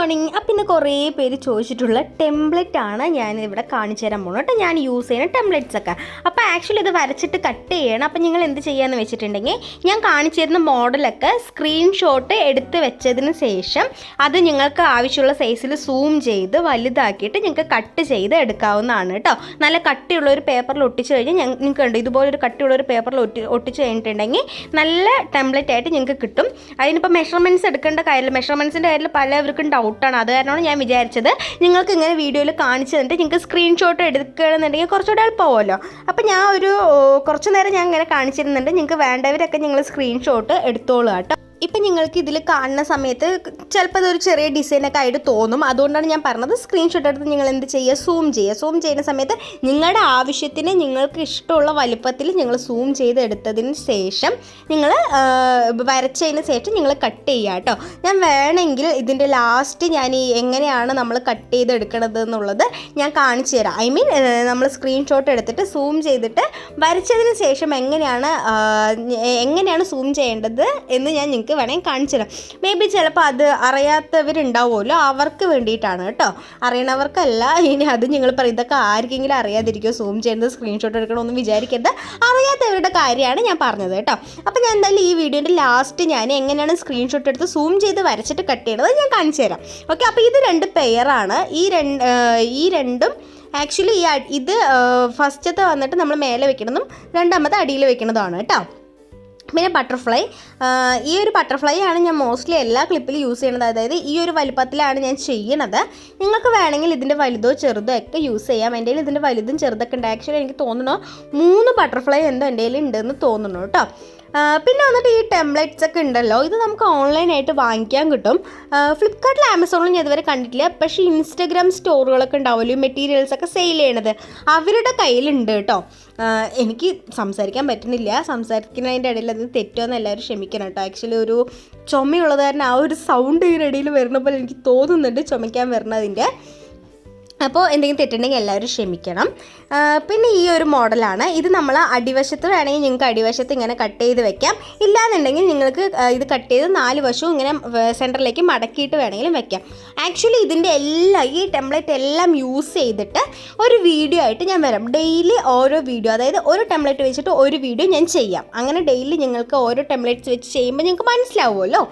Morning അപ്പം ഇന്ന് കുറേ പേര് ചോദിച്ചിട്ടുള്ള ടെംപ്ലേറ്റ് ആണ് ഞാൻ ഇവിടെ കാണിച്ചു തരാൻ പോകുന്നത്. കേട്ടോ ഞാൻ യൂസ് ചെയ്യുന്ന ടെംപ്ലേറ്റ്സ് ഒക്കെ. ആക്ച്വലി ഇത് വരച്ചിട്ട് കട്ട് ചെയ്യണം. അപ്പം നിങ്ങൾ എന്ത് ചെയ്യാന്ന് വെച്ചിട്ടുണ്ടെങ്കിൽ ഞാൻ കാണിച്ചു തരുന്ന മോഡലൊക്കെ സ്ക്രീൻഷോട്ട് എടുത്ത് വെച്ചതിന് ശേഷം അത് നിങ്ങൾക്ക് ആവശ്യമുള്ള സൈസിൽ സൂം ചെയ്ത് വലുതാക്കിയിട്ട് നിങ്ങൾക്ക് കട്ട് ചെയ്ത് എടുക്കാവുന്നതാണ് കേട്ടോ നല്ല കട്ടിയുള്ള ഒരു പേപ്പറിൽ ഒട്ടിച്ച് കഴിഞ്ഞാൽ നിങ്ങൾക്ക് ഉണ്ട് ഇതുപോലെ ഒരു കട്ടിയുള്ള ഒരു പേപ്പറിൽ ഒട്ടി ഒട്ടിച്ച് കഴിഞ്ഞിട്ടുണ്ടെങ്കിൽ നല്ല ടെംപ്ലേറ്റ് ആയിട്ട് നിങ്ങൾക്ക് കിട്ടും. അതിനിപ്പോൾ മെഷർമെന്റ്സ് എടുക്കേണ്ട കാര്യമില്ല. മെഷർമെന്റ്സിന്റെ കാര്യത്തിൽ പലവർക്കും ഡൗട്ടാണ് അത് കാരണമാണ് ഞാൻ വിചാരിച്ചത്. നിങ്ങൾക്ക് ഇങ്ങനെ വീഡിയോയിൽ കാണിച്ചു തന്നിട്ട് നിങ്ങൾക്ക് സ്ക്രീൻഷോട്ട് എടുക്കുകയാണെന്നുണ്ടെങ്കിൽ കുറച്ചുകൂടെ എളുപ്പമാവുമല്ലോ അപ്പോൾ ഞാൻ ഒരു കുറച്ചു കുറച്ച് നേരം ഞാൻ ഇങ്ങനെ കാണിച്ചിരുന്നുണ്ട്. നിങ്ങൾക്ക് വേണ്ടവരൊക്കെ നിങ്ങൾ സ്ക്രീൻഷോട്ട് എടുത്തോളൂ കേട്ടോ. ഇപ്പം നിങ്ങൾക്ക് ഇതിൽ കാണുന്ന സമയത്ത് ചിലപ്പോൾ അതൊരു ചെറിയ ഡിസൈനൊക്കെ ആയിട്ട് തോന്നും. അതുകൊണ്ടാണ് ഞാൻ പറഞ്ഞത് സ്ക്രീൻഷോട്ട് എടുത്ത് നിങ്ങൾ എന്ത് ചെയ്യുക? സൂം ചെയ്യുക. സൂം ചെയ്യുന്ന സമയത്ത് നിങ്ങളുടെ ആവശ്യത്തിന് നിങ്ങൾക്ക് ഇഷ്ടമുള്ള വലിപ്പത്തിൽ നിങ്ങൾ സൂം ചെയ്ത് എടുത്തതിന് ശേഷം നിങ്ങൾ വരച്ചതിന് ശേഷം നിങ്ങൾ കട്ട് ചെയ്യുക കേട്ടോ. ഞാൻ വേണമെങ്കിൽ ഇതിന്റെ ലാസ്റ്റ് ഞാൻ ഈ എങ്ങനെയാണ് നമ്മൾ കട്ട് ചെയ്ത് എടുക്കണത് എന്നുള്ളത് ഞാൻ കാണിച്ചു തരാം. ഐ മീൻ നമ്മൾ സ്ക്രീൻഷോട്ട് എടുത്തിട്ട് സൂം ചെയ്തിട്ട് വരച്ചതിന് ശേഷം എങ്ങനെയാണ് എങ്ങനെയാണ് സൂം ചെയ്യേണ്ടത് എന്ന് ഞാൻ നിങ്ങൾക്ക് വേണമെങ്കിൽ കാണിച്ചു തരാം. മേ ബി ചിലപ്പോൾ അത് അറിയാത്തവരുണ്ടാവുമല്ലോ. അവർക്ക് വേണ്ടിയിട്ടാണ് കേട്ടോ. അറിയണവർക്കല്ല. ഇനി അത് നിങ്ങൾ പറയും ഇതൊക്കെ ആർക്കെങ്കിലും അറിയാതിരിക്കുമോ സൂം ചെയ്യുന്നത് സ്ക്രീൻഷോട്ട് എടുക്കണമെന്ന് വിചാരിക്കരുത്. അറിയാത്തവരുടെ കാര്യമാണ് ഞാൻ പറഞ്ഞത് കേട്ടോ. അപ്പോൾ ഞാൻ എന്തായാലും ഈ വീഡിയോന്റെ ലാസ്റ്റ് ഞാൻ എങ്ങനെയാണ് സ്ക്രീൻഷോട്ട് എടുത്ത് സൂം ചെയ്ത് വരച്ചിട്ട് കട്ട് ചെയ്യണത് ഞാൻ കാണിച്ചു തരാം. ഓക്കെ അപ്പോൾ ഇത് രണ്ട് പെയറാണ് ഈ രണ്ട് ഈ രണ്ടും ആക്ച്വലി ഈ ഇത് ഫസ്റ്റത്തെ വന്നിട്ട് നമ്മൾ മേലെ വെക്കണതും രണ്ടാമത്തെ അടിയിൽ വെക്കണതുമാണ് കേട്ടോ. പിന്നെ ബട്ടർഫ്ലൈ ഈ ഒരു ബട്ടർഫ്ലൈ ആണ് ഞാൻ മോസ്റ്റ്ലി എല്ലാ ക്ലിപ്പിലും യൂസ് ചെയ്യണത് അതായത് ഈ ഒരു വലുപ്പത്തിലാണ് ഞാൻ ചെയ്യണത് നിങ്ങൾക്ക് വേണമെങ്കിൽ ഇതിന്റെ വലുതോ ചെറുതോ ഒക്കെ യൂസ് ചെയ്യാം. എന്റെ ഇതിന്റെ വലുതും ചെറുതൊക്കെ ഉണ്ട്. ആക്ച്വലി എനിക്ക് തോന്നുന്നു മൂന്ന് ബട്ടർഫ്ലൈ എന്തോ എന്റെ ഉണ്ടെന്ന് തോന്നുന്നു കേട്ടോ. പിന്നെ വന്നിട്ട് ഈ ടെംപ്ലേറ്റ്സ് ഒക്കെ ഉണ്ടല്ലോ ഇത് നമുക്ക് ഓൺലൈനായിട്ട് വാങ്ങിക്കാൻ കിട്ടും. ഫ്ലിപ്കാർട്ടിൽ ആമസോണിലും ഞാൻ ഇതുവരെ കണ്ടിട്ടില്ല പക്ഷേ ഇൻസ്റ്റഗ്രാം സ്റ്റോറുകളൊക്കെ ഉണ്ടാവുമല്ലോ ഈ മെറ്റീരിയൽസ് ഒക്കെ സെയിൽ ചെയ്യണത്. അവരുടെ കയ്യിലുണ്ട് കേട്ടോ. എനിക്ക് സംസാരിക്കാൻ പറ്റുന്നില്ല. സംസാരിക്കുന്നതിന്റെ ഇടയിൽ അത് തെറ്റുമെന്ന് എല്ലാവരും ക്ഷമിക്കണം കേട്ടോ. ആക്ച്വലി ഒരു ചുമയുള്ളത് കാരണം ആ ഒരു സൗണ്ട് ഇതിനിടയിൽ വരുന്ന പോലെ എനിക്ക് തോന്നുന്നുണ്ട് ചുമയ്ക്കാൻ വരുന്നതിന്റെ അപ്പോൾ എന്തെങ്കിലും തെറ്റുണ്ടെങ്കിൽ എല്ലാവരും ക്ഷമിക്കണം. പിന്നെ ഈ ഒരു മോഡലാണ്. ഇത് നമ്മൾ അടിവശത്ത് വേണമെങ്കിൽ നിങ്ങൾക്ക് അടിവശത്ത് ഇങ്ങനെ കട്ട് ചെയ്ത് വെക്കാം. ഇല്ലാന്നുണ്ടെങ്കിൽ നിങ്ങൾക്ക് ഇത് കട്ട് ചെയ്ത് നാല് വശവും ഇങ്ങനെ സെന്ററിലേക്ക് മടക്കിയിട്ട് വേണമെങ്കിലും വെക്കാം. ആക്ച്വലി ഇതിന്റെ എല്ലാം ഈ ടെംപ്ലേറ്റ് എല്ലാം യൂസ് ചെയ്തിട്ട് ഒരു വീഡിയോ ആയിട്ട് ഞാൻ വരാം. ഡെയിലി ഓരോ വീഡിയോ അതായത് ഒരു ടെംപ്ലേറ്റ് വെച്ചിട്ട് ഒരു വീഡിയോ ഞാൻ ചെയ്യാം. അങ്ങനെ ഡെയിലി നിങ്ങൾക്ക് ഓരോ ടെംപ്ലേറ്റ്സ് വെച്ച് ചെയ്യുമ്പോൾ നിങ്ങൾക്ക് മനസ്സിലാവുമല്ലോ.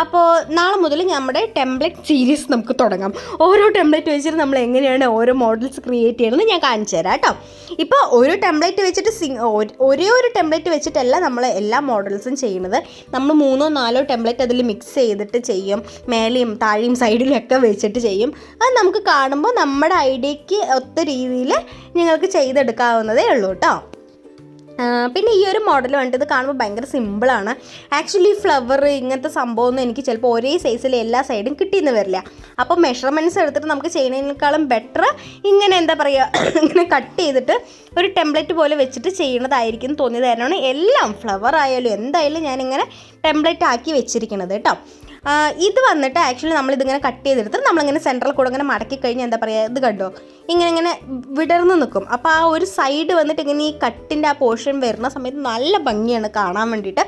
അപ്പോൾ നാളെ മുതൽ നമ്മുടെ ടെംപ്ലേറ്റ് സീരീസ് നമുക്ക് തുടങ്ങാം. ഓരോ ടെംപ്ലേറ്റ് വെച്ചിട്ട് നമ്മൾ എങ്ങനെയാണ് ഓരോ മോഡൽസ് ക്രിയേറ്റ് ചെയ്യണമെന്ന് ഞാൻ കാണിച്ചു തരാം കേട്ടോ. ഇപ്പോൾ ഒരു ടെംപ്ലേറ്റ് വെച്ചിട്ട് സിങ് ഒരേ ഒരു ടെംപ്ലേറ്റ് വെച്ചിട്ടല്ല നമ്മൾ എല്ലാ മോഡൽസും ചെയ്യുന്നത്. നമ്മൾ മൂന്നോ നാലോ ടെംപ്ലേറ്റ് അതിൽ മിക്സ് ചെയ്തിട്ട് ചെയ്യും. മേലെയും താഴെയും സൈഡിലും ഒക്കെ വെച്ചിട്ട് ചെയ്യും. അത് നമുക്ക് കാണുമ്പോൾ നമ്മുടെ ഐഡിയക്ക് ഒത്ത രീതിയിൽ നിങ്ങൾക്ക് ചെയ്തെടുക്കാവുന്നതേ ഉള്ളൂ കേട്ടോ. പിന്നെ ഈ ഒരു മോഡൽ വേണ്ടത് കാണുമ്പോൾ ഭയങ്കര സിമ്പിളാണ് ആക്ച്വലി ഫ്ലവർ ഇങ്ങനത്തെ സംഭവമൊന്നും എനിക്ക് ചിലപ്പോൾ ഒരേ സൈസിൽ എല്ലാ സൈഡും കിട്ടിയെന്ന് വരില്ല. അപ്പോൾ മെഷർമെന്റ്സ് എടുത്തിട്ട് നമുക്ക് ചെയ്യുന്നതിനേക്കാളും ബെറ്റർ ഇങ്ങനെ എന്താ പറയുക ഇങ്ങനെ കട്ട് ചെയ്തിട്ട് ഒരു ടെംപ്ലേറ്റ് പോലെ വെച്ചിട്ട് ചെയ്യണതായിരിക്കും എന്ന് തോന്നിയത്. കാരണമാണ് എല്ലാം ഫ്ലവർ ആയാലും എന്തായാലും ഞാനിങ്ങനെ ടെംപ്ലേറ്റ് ആക്കി വെച്ചിരിക്കണത് കേട്ടോ. ഇത് വന്നിട്ട് ആക്ച്വലി നമ്മൾ ഇതിങ്ങനെ കട്ട് ചെയ്തെടുത്ത് നമ്മളിങ്ങനെ സെൻട്രൽ കൂടെ ഇങ്ങനെ മടക്കി കഴിഞ്ഞാൽ എന്താ പറയുക ഇത് കണ്ടോ? ഇങ്ങനെ ഇങ്ങനെ വിടർന്ന് നിൽക്കും അപ്പോൾ ആ ഒരു സൈഡ് വന്നിട്ട് ഇങ്ങനെ ഈ കട്ടിന്റെ ആ പോർഷൻ വരുന്ന സമയത്ത് നല്ല ഭംഗിയാണ് കാണാൻ വേണ്ടിയിട്ട്.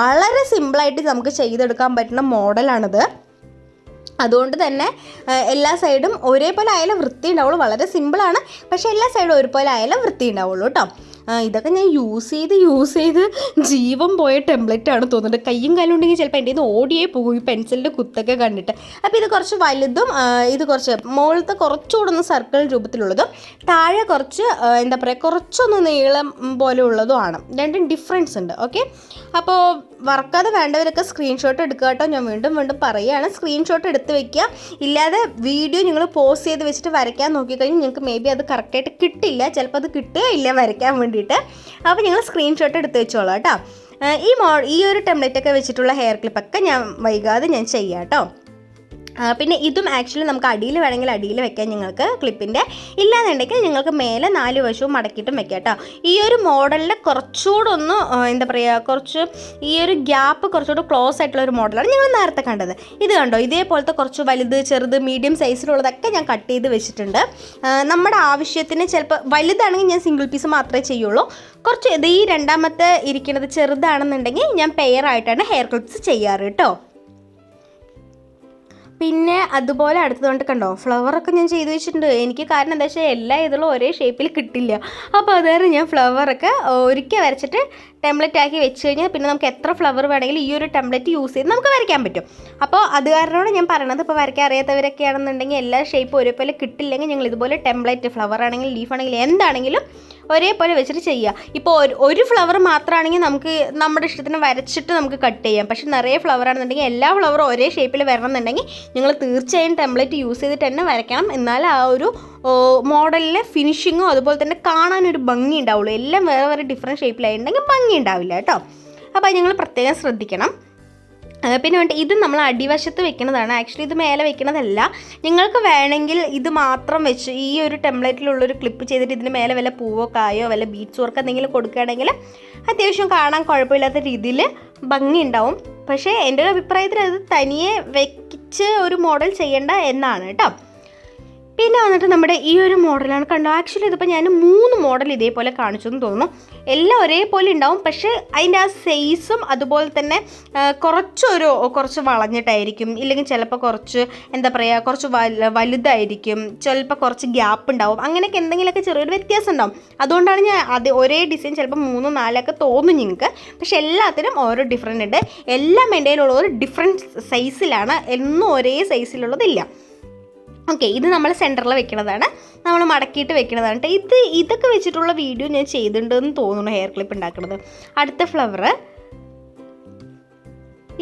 വളരെ സിമ്പിളായിട്ട് നമുക്ക് ചെയ്തെടുക്കാൻ പറ്റുന്ന മോഡലാണിത്. അതുകൊണ്ട് തന്നെ എല്ലാ സൈഡും ഒരേപോലെ ആയാലും വൃത്തി ഉണ്ടാവുള്ളൂ വളരെ സിമ്പിളാണ് പക്ഷേ എല്ലാ സൈഡും ഒരുപോലെ ആയാലും വൃത്തി ഉണ്ടാവുള്ളൂ കേട്ടോ. ഇതൊക്കെ ഞാൻ യൂസ് ചെയ്ത് യൂസ് ചെയ്ത് ജീവൻ പോയ ടെംപ്ലേറ്റ് ആണ് തോന്നുന്നത് കയ്യും കാലും ഉണ്ടെങ്കിൽ ചിലപ്പോൾ എന്റെ ഇത് ഓടിയേ പോകും ഈ പെൻസിലിന്റെ കുത്തൊക്കെ കണ്ടിട്ട്. അപ്പോൾ ഇത് കുറച്ച് വലുതും ഇത് കുറച്ച് മുകളിലത്തെ കുറച്ചുകൂടെ ഒന്ന് സർക്കിൾ രൂപത്തിലുള്ളതും താഴെ കുറച്ച് എന്താ പറയുക കുറച്ചൊന്ന് നീളം പോലെ ഉള്ളതുമാണ്. രണ്ടും ഡിഫറൻസ് ഉണ്ട്. ഓക്കെ അപ്പോൾ വർക്കാതെ വേണ്ടവരൊക്കെ സ്ക്രീൻഷോട്ട് എടുക്കുക കേട്ടോ. ഞാൻ വീണ്ടും വീണ്ടും പറയുകയാണ്. സ്ക്രീൻഷോട്ട് എടുത്ത് വെക്കുക. ഇല്ലാതെ വീഡിയോ നിങ്ങൾ പോസ്റ്റ് ചെയ്ത് വെച്ചിട്ട് വരയ്ക്കാൻ നോക്കിക്കഴിഞ്ഞാൽ നിങ്ങൾക്ക് മേ ബി അത് കറക്റ്റായിട്ട് കിട്ടില്ല. ചിലപ്പോൾ അത് കിട്ടുകയില്ല വരയ്ക്കാൻ വേണ്ടിയിട്ട് അപ്പോൾ ഞങ്ങൾ സ്ക്രീൻഷോട്ട് എടുത്ത് വെച്ചോളാം കേട്ടോ. ഈ മോ ഈ ഒരു ടെംപ്ലേറ്റ് ഒക്കെ വെച്ചിട്ടുള്ള ഹെയർ ക്ലിപ്പൊക്കെ ഞാൻ വൈകാതെ ഞാൻ ചെയ്യാം കേട്ടോ. പിന്നെ ഇതും ആക്ച്വലി നമുക്ക് അടിയിൽ വേണമെങ്കിൽ അടിയിൽ വെക്കാം ഞങ്ങൾക്ക് ക്ലിപ്പിന്റെ ഇല്ലാന്നുണ്ടെങ്കിൽ നിങ്ങൾക്ക് മേലെ നാല് വശവും മടക്കിയിട്ടും വെക്കാം കേട്ടോ ഈ ഒരു മോഡലിൽ കുറച്ചുകൂടെ ഒന്ന് എന്താ പറയുക കുറച്ച് ഈ ഒരു ഗ്യാപ്പ് കുറച്ചുകൂടെ ക്ലോസ് ആയിട്ടുള്ള ഒരു മോഡലാണ് ഞങ്ങൾ നേരത്തെ കണ്ടത്. ഇത് കണ്ടോ? ഇതേപോലത്തെ കുറച്ച് വലുത് ചെറുത് മീഡിയം സൈസിലുള്ളതൊക്കെ ഞാൻ കട്ട് ചെയ്ത് വെച്ചിട്ടുണ്ട്. നമ്മുടെ ആവശ്യത്തിന് ചിലപ്പോൾ വലുതാണെങ്കിൽ ഞാൻ സിംഗിൾ പീസ് മാത്രമേ ചെയ്യുള്ളൂ. കുറച്ച് ഇത് ഈ രണ്ടാമത്തെ ഇരിക്കുന്നത് ചെറുതാണെന്നുണ്ടെങ്കിൽ ഞാൻ പെയർ ആയിട്ടാണ് ഹെയർ ക്ലിപ്സ് ചെയ്യാറ് കേട്ടോ പിന്നെ അതുപോലെ അടുത്തതുകൊണ്ട് കണ്ടോ ഫ്ലവറൊക്കെ ഞാൻ ചെയ്ത് വെച്ചിട്ടുണ്ട്. എനിക്ക് കാരണം എന്താ വെച്ചാൽ എല്ലാ ഇതിലും ഒരേ ഷേപ്പിൽ കിട്ടില്ല. അപ്പോൾ അതുവരെ ഞാൻ ഫ്ലവറൊക്കെ ഒരിക്കൽ വരച്ചിട്ട് ടെംപ്ലറ്റ് ആക്കി വെച്ച് കഴിഞ്ഞാൽ പിന്നെ നമുക്ക് എത്ര ഫ്ലവർ വേണമെങ്കിലും ഈ ഒരു ടെംപ്ലറ്റ് യൂസ് ചെയ്ത് നമുക്ക് വരയ്ക്കാൻ പറ്റും. അപ്പോൾ അത് കാരണമാണ് ഞാൻ പറയണത്. ഇപ്പോൾ വരയ്ക്കാൻ അറിയാത്തവരൊക്കെ ആണെന്നുണ്ടെങ്കിൽ എല്ലാ ഷേപ്പും ഒരേപോലെ കിട്ടില്ലെങ്കിൽ ഞങ്ങൾ ഇതുപോലെ ടെംപ്ലറ്റ് ഫ്ലവർ ആണെങ്കിലും ലീഫ് ആണെങ്കിലും എന്താണെങ്കിലും ഒരേപോലെ വെച്ചിട്ട് ചെയ്യുക ഇപ്പോൾ ഒരു ഒരു ഫ്ലവർ മാത്രമാണെങ്കിൽ നമുക്ക് നമ്മുടെ ഇഷ്ടത്തിന് വരച്ചിട്ട് നമുക്ക് കട്ട് ചെയ്യാം. പക്ഷെ നിറയെ ഫ്ലവർ ആണെന്നുണ്ടെങ്കിൽ എല്ലാ ഫ്ലവറും ഒരേ ഷേപ്പിൽ വരണം എന്നുണ്ടെങ്കിൽ നിങ്ങൾ തീർച്ചയായും ടെംപ്ലേറ്റ് യൂസ് ചെയ്തിട്ട് തന്നെ വരയ്ക്കണം. എന്നാൽ ആ ഒരു മോഡലിലെ ഫിനിഷിങ്ങും അതുപോലെ തന്നെ കാണാനൊരു ഭംഗി ഉണ്ടാവുള്ളൂ. എല്ലാം വേറെ വേറെ ഡിഫറെന്റ് ഷേപ്പിലായിട്ടുണ്ടെങ്കിൽ ഭംഗി ഉണ്ടാവില്ല കേട്ടോ. അപ്പോൾ ഞങ്ങൾ പ്രത്യേകം ശ്രദ്ധിക്കണം. പിന്നെ വേണ്ട ഇത് നമ്മൾ അടിവശത്ത് വെക്കുന്നതാണ് ആക്ച്വലി ഇത് മേലെ വെക്കുന്നതല്ല നിങ്ങൾക്ക് വേണമെങ്കിൽ ഇത് മാത്രം വെച്ച് ഈ ഒരു ടെംപ്ലേറ്റിലുള്ളൊരു ക്ലിപ്പ് ചെയ്തിട്ട് ഇതിന് മേലെ വല്ല പൂവോ കായോ വല്ല ബീറ്റ്സ് വർക്ക് എന്തെങ്കിലും കൊടുക്കുകയാണെങ്കിൽ അത്യാവശ്യം കാണാൻ കുഴപ്പമില്ലാത്ത രീതിയിൽ ഭംഗി ഉണ്ടാവും പക്ഷേ എന്റെ ഒരു അഭിപ്രായത്തിൽ അത് തനിയെ വെച്ച് ഒരു മോഡൽ ചെയ്യേണ്ട എന്നാണ് കേട്ടോ. പിന്നെ വന്നിട്ട് നമ്മുടെ ഈ ഒരു മോഡലാണ് കണ്ടോ? ആക്ച്വലി ഇതിപ്പോൾ ഞാൻ മൂന്ന് മോഡൽ ഇതേപോലെ കാണിച്ചു എന്ന് തോന്നുന്നു. എല്ലാം ഒരേപോലെ ഉണ്ടാവും. പക്ഷേ അതിന്റെ ആ സൈസും അതുപോലെ തന്നെ കുറച്ചൊരു കുറച്ച് വളഞ്ഞിട്ടായിരിക്കും. ഇല്ലെങ്കിൽ ചിലപ്പോൾ കുറച്ച് എന്താ പറയുക കുറച്ച് വല വലുതായിരിക്കും. ചിലപ്പോൾ കുറച്ച് ഗ്യാപ്പ് ഉണ്ടാവും. അങ്ങനെയൊക്കെ എന്തെങ്കിലുമൊക്കെ ചെറിയൊരു വ്യത്യാസം ഉണ്ടാവും. അതുകൊണ്ടാണ് ഞാൻ അത് ഒരേ ഡിസൈൻ ചിലപ്പോൾ മൂന്നോ നാലൊക്കെ തോന്നും നിങ്ങൾക്ക്. പക്ഷേ എല്ലാത്തിനും ഓരോ ഡിഫറെന്റ് ഉണ്ട്. എല്ലാം എന്റെ ഒരു ഡിഫറെന്റ് സൈസിലാണ് എന്നും ഒരേ സൈസിലുള്ളതില്ല ഓക്കെ ഇത് നമ്മൾ സെന്ററിൽ വെക്കണതാണ്. നമ്മൾ മടക്കിയിട്ട് വെക്കണതാണ്. ഇത് ഇതൊക്കെ വെച്ചിട്ടുള്ള വീഡിയോ ഞാൻ ചെയ്തിട്ടുണ്ടെന്ന് തോന്നുന്നു ഹെയർ ക്ലിപ്പ് ഉണ്ടാക്കുന്നത് അടുത്ത ഫ്ലവർ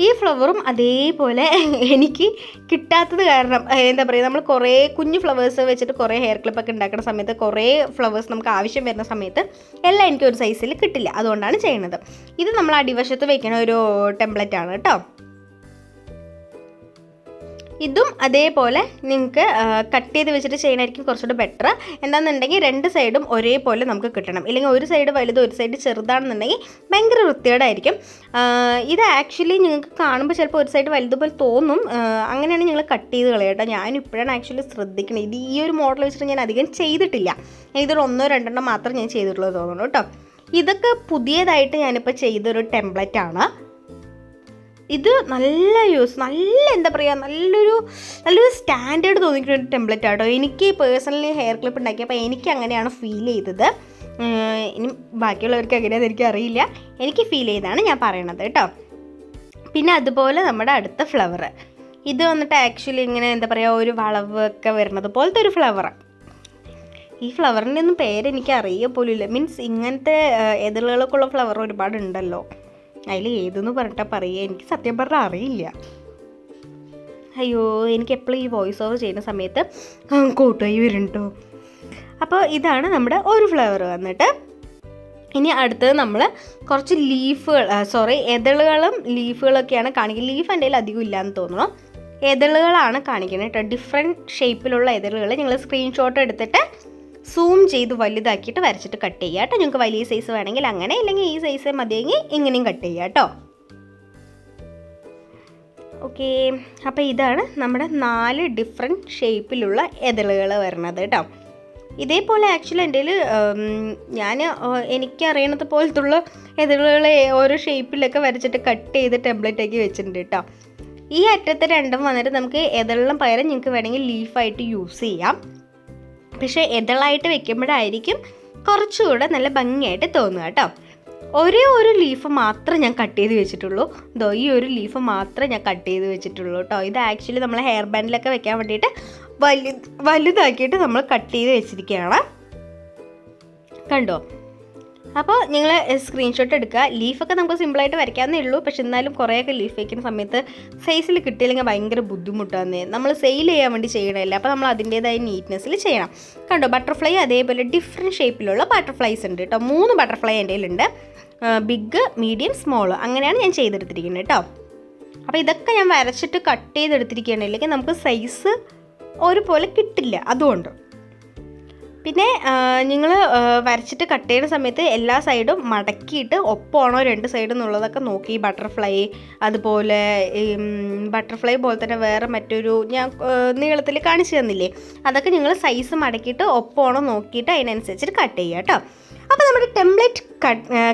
ഈ ഫ്ലവറും അതേപോലെ എനിക്ക് കിട്ടാത്തത് കാരണം എന്താ പറയുക നമ്മൾ കുറേ കുഞ്ഞു ഫ്ലവേഴ്സ് വെച്ചിട്ട് കുറേ ഹെയർ ക്ലിപ്പൊക്കെ ഉണ്ടാക്കുന്ന സമയത്ത് കുറേ ഫ്ലവേഴ്സ് നമുക്ക് ആവശ്യം വരുന്ന സമയത്ത് എല്ലാം എനിക്ക് ഒരു സൈസിൽ കിട്ടില്ല. അതുകൊണ്ടാണ് ചെയ്യുന്നത് ഇത് നമ്മൾ അടിവശത്ത് വെക്കുന്ന ഒരു ടെംപ്ലറ്റ് ആണ് കേട്ടോ ഇതും അതേപോലെ നിങ്ങൾക്ക് കട്ട് ചെയ്ത് വെച്ചിട്ട് ചെയ്യണമായിരിക്കും കുറച്ചുകൂടെ ബെറ്റർ എന്താണെന്നുണ്ടെങ്കിൽ രണ്ട് സൈഡും ഒരേപോലെ നമുക്ക് കിട്ടണം. ഇല്ലെങ്കിൽ ഒരു സൈഡ് വലുത് ഒരു സൈഡ് ചെറുതാണെന്നുണ്ടെങ്കിൽ ഭയങ്കര വൃത്തികേടായിരിക്കും. ഇത് ആക്ച്വലി നിങ്ങൾക്ക് കാണുമ്പോൾ ചിലപ്പോൾ ഒരു സൈഡ് വലുതുപോലെ തോന്നും. അങ്ങനെയാണ് ഞങ്ങൾ കട്ട് ചെയ്ത് കളയട്ടോ ഞാൻ ഇപ്പോഴാണ് ആക്ച്വലി ശ്രദ്ധിക്കുന്നത് ഇത് ഈ ഒരു മോഡൽ വെച്ചിട്ട് ഞാൻ അധികം ചെയ്തിട്ടില്ല. ഇതൊരു ഒന്നോ രണ്ടെണ്ണോ മാത്രം ഞാൻ ചെയ്തിട്ടുള്ളൂ തോന്നുന്നു കേട്ടോ. ഇതൊക്കെ പുതിയതായിട്ട് ഞാനിപ്പോൾ ചെയ്തൊരു ടെംപ്ലേറ്റ് ആണ്. ഇത് നല്ല യൂസ് നല്ല എന്താ പറയുക നല്ലൊരു നല്ലൊരു സ്റ്റാൻഡേർഡ് തോന്നിക്കുന്ന ടെംപ്ലേറ്റ് ആട്ടോ. എനിക്ക് പേഴ്സണലി ഹെയർ ക്ലിപ്പ് ഉണ്ടാക്കിയപ്പോൾ എനിക്ക് അങ്ങനെയാണ് ഫീൽ ചെയ്തത്. ഇനി ബാക്കിയുള്ളവർക്ക് എങ്ങനെയാണെന്ന് എനിക്ക് അറിയില്ല. എനിക്ക് ഫീൽ ചെയ്താണ് ഞാൻ പറയണത് കേട്ടോ. പിന്നെ അതുപോലെ നമ്മുടെ അടുത്ത ഫ്ലവർ ഇത് വന്നിട്ട് ആക്ച്വലി ഇങ്ങനെ എന്താ പറയുക ഒരു വളവ് ഒക്കെ വരുന്നത് പോലത്തെ ഒരു ഫ്ലവറാണ് ഈ ഫ്ലവറിന്റെ ഒന്നും പേര് എനിക്ക് അറിയ പോലും ഇല്ല മീൻസ് ഇങ്ങനത്തെ എതിളുകൾക്കുള്ള ഫ്ലവർ ഒരുപാട് ഉണ്ടല്ലോ അതിൽ ഏതെന്ന് പറഞ്ഞിട്ടാ പറയുക. എനിക്ക് സത്യം പറഞ്ഞാൽ അറിയില്ല. അയ്യോ എനിക്ക് എപ്പോഴും ഈ വോയിസ് ഓവർ ചെയ്യുന്ന സമയത്ത് കൂട്ടായി വരുന്നുണ്ടോ അപ്പോൾ ഇതാണ് നമ്മുടെ ഒരു ഫ്ലേവർ വന്നിട്ട്. ഇനി അടുത്തത് നമ്മൾ കുറച്ച് ലീഫുകൾ സോറി എതളുകളും ലീഫുകളൊക്കെയാണ് കാണിക്കുന്നത്. ലീഫ് എന്റെ കയ്യിൽ അധികം ഇല്ലയെന്ന് തോന്നുന്നു. എതളുകളാണ് കാണിക്കുന്നത് കേട്ടോ. ഡിഫറെന്റ് ഷേപ്പിലുള്ള എതളുകൾ ഞങ്ങൾ സ്ക്രീൻഷോട്ട് എടുത്തിട്ട് സൂം ചെയ്ത് വലുതാക്കിയിട്ട് വരച്ചിട്ട് കട്ട് ചെയ്യുക കേട്ടോ. നിങ്ങൾക്ക് വലിയ സൈസ് വേണമെങ്കിൽ അങ്ങനെ ഇല്ലെങ്കിൽ ഈ സൈസ് മതിയെങ്കിൽ ഇങ്ങനെയും കട്ട് ചെയ്യുക കേട്ടോ. ഓക്കെ അപ്പോൾ ഇതാണ് നമ്മുടെ നാല് ഡിഫറെന്റ് ഷേപ്പിലുള്ള എതളുകൾ വരണത് കേട്ടോ. ഇതേപോലെ ആക്ച്വലി എന്റെ ഞാൻ എനിക്കറിയണത് പോലത്തുള്ള എതളുകളെ ഓരോ ഷേപ്പിലൊക്കെ വരച്ചിട്ട് കട്ട് ചെയ്ത് ടെംപ്ലേറ്റ് ആക്കി വെച്ചിട്ടുണ്ട് കേട്ടോ. ഈ അറ്റത്തെ രണ്ടും വന്നിട്ട് നമുക്ക് എതളിനും പകരം നിങ്ങൾക്ക് വേണമെങ്കിൽ ലീഫായിട്ട് യൂസ് ചെയ്യാം. പക്ഷേ എതളായിട്ട് വെക്കുമ്പോഴായിരിക്കും കുറച്ചുകൂടെ നല്ല ഭംഗിയായിട്ട് തോന്നുക കേട്ടോ. ഒരേ ഒരു ലീഫ് മാത്രം ഞാൻ കട്ട് ചെയ്ത് വെച്ചിട്ടുള്ളൂ. ഇതോ ഈ ഒരു ലീഫ് മാത്രമേ ഞാൻ കട്ട് ചെയ്ത് വെച്ചിട്ടുള്ളൂ കേട്ടോ. ഇത് ആക്ച്വലി നമ്മൾ ഹെയർ ബാൻഡിലൊക്കെ വെക്കാൻ വേണ്ടിയിട്ട് വലു വലുതാക്കിയിട്ട് നമ്മൾ കട്ട് ചെയ്ത് വെച്ചിരിക്കുകയാണ്. കണ്ടോ? അപ്പോൾ നിങ്ങൾ സ്ക്രീൻഷോട്ട് എടുക്കുക. ലീഫൊക്കെ നമുക്ക് സിമ്പിളായിട്ട് വരയ്ക്കാവുന്നേ ഉള്ളൂ. പക്ഷെ എന്നാലും കുറേയൊക്കെ ലീഫ് വയ്ക്കുന്ന സമയത്ത് സൈസിൽ കിട്ടിയില്ലെങ്കിൽ ഭയങ്കര ബുദ്ധിമുട്ടാണ് നമ്മൾ സെയിൽ ചെയ്യാൻ വേണ്ടി ചെയ്യണമല്ല അപ്പോൾ നമ്മൾ അതിന്റേതായ നീറ്റ്നെസ്സിൽ ചെയ്യണം. കണ്ടോ ബട്ടർഫ്ലൈ അതേപോലെ ഡിഫറെന്റ് ഷേപ്പിലുള്ള ബട്ടർഫ്ലൈസ് ഉണ്ട് കേട്ടോ. മൂന്ന് ബട്ടർഫ്ലൈ എന്റെ ഉണ്ട് ബിഗ് മീഡിയം സ്മോൾ അങ്ങനെയാണ് ഞാൻ ചെയ്തെടുത്തിരിക്കുന്നത് കേട്ടോ. അപ്പോൾ ഇതൊക്കെ ഞാൻ വരച്ചിട്ട് കട്ട് ചെയ്തെടുത്തിരിക്കുകയാണ്. ഇല്ലെങ്കിൽ നമുക്ക് സൈസ് ഒരുപോലെ കിട്ടില്ല. അതുകൊണ്ട്. പിന്നെ നിങ്ങൾ വരച്ചിട്ട് കട്ട് ചെയ്യുന്ന സമയത്ത് എല്ലാ സൈഡും മടക്കിയിട്ട് ഒപ്പമാണോ രണ്ട് സൈഡും എന്നുള്ളതൊക്കെ നോക്കി. ബട്ടർഫ്ലൈ അതുപോലെ ബട്ടർഫ്ലൈ പോലെ തന്നെ വേറെ മറ്റൊരു ഞാൻ നീളത്തിൽ കാണിച്ചു തന്നില്ലേ? അതൊക്കെ നിങ്ങൾ സൈസ് മടക്കിയിട്ട് ഒപ്പമാണോ നോക്കിയിട്ട് അതിനനുസരിച്ചിട്ട് കട്ട് ചെയ്യുക കേട്ടോ അപ്പോൾ നമ്മുടെ ടെംപ്ലേറ്റ്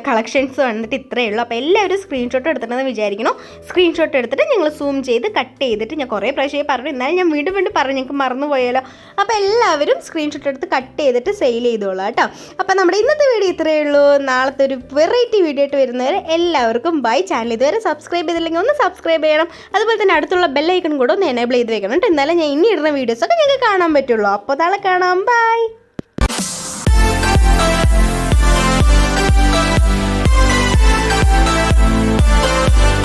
കളക്ഷൻസ് വന്നിട്ട് ഇത്രയേ ഉള്ളൂ. അപ്പോൾ എല്ലാവരും സ്ക്രീൻഷോട്ട് എടുത്തിട്ടുണ്ടെന്ന് വിചാരിക്കണം സ്ക്രീൻഷോട്ട് എടുത്തിട്ട് ഞങ്ങൾ സൂം ചെയ്ത് കട്ട് ചെയ്തിട്ട് ഞാൻ കുറേ പ്രാവശ്യമായി പറഞ്ഞു. എന്നാലും ഞാൻ വീണ്ടും വീണ്ടും പറഞ്ഞു ഞങ്ങൾക്ക് മറന്നു പോയാലോ അപ്പോൾ എല്ലാവരും സ്ക്രീൻഷോട്ട് എടുത്ത് കട്ട് ചെയ്തിട്ട് സെയിൽ ചെയ്തോളാം കേട്ടോ. അപ്പോൾ നമ്മുടെ ഇന്നത്തെ വീഡിയോ ഇത്രയേ ഉള്ളൂ. നാളത്തെ ഒരു വെറൈറ്റി വീഡിയോ ആയിട്ട് വരുന്നവരെ എല്ലാവർക്കും ബൈ ചാനൽ ഇതുവരെ സബ്സ്ക്രൈബ് ചെയ്തില്ലെങ്കിൽ ഒന്ന് സബ്സ്ക്രൈബ് ചെയ്യണം. അതുപോലെ തന്നെ അടുത്തുള്ള ബെല്ലൈക്കൺ കൂടെ ഒന്ന് എനേബിൾ ചെയ്ത് വെക്കണം കേട്ടോ. എന്നാലും ഞാൻ ഇനി ഇടുന്ന വീഡിയോസൊക്കെ ഞങ്ങൾക്ക് കാണാൻ പറ്റുള്ളൂ. അപ്പോൾ നാളെ കാണാം. Bye Bye.